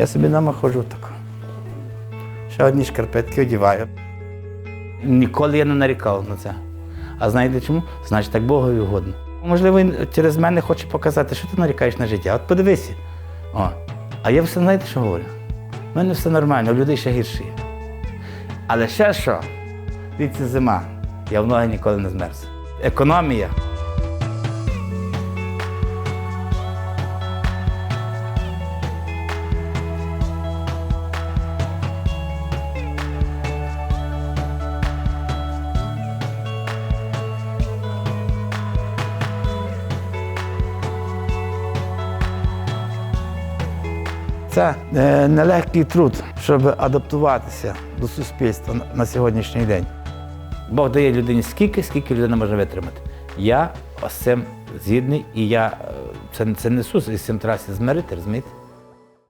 Я собі вдома ходжу так. Ще одні шкарпетки одіваю. Ніколи я не нарікав на це. А знаєте чому? Значить, так Богові угодно. Можливо, він через мене хоче показати, що ти нарікаєш на життя. От подивися. О. А я все знаєте, що говорю? У мене все нормально, у людей ще гірше. Але ще що? Дивіться, зима. Я в ноги ніколи не змерз. Економія. Це е, нелегкий труд, щоб адаптуватися до суспільства на- сьогоднішній день. Бог дає людині скільки, скільки людина може витримати. Я з цим згідний, і я е, це, це несу, з цим трасі змирити, розумієте?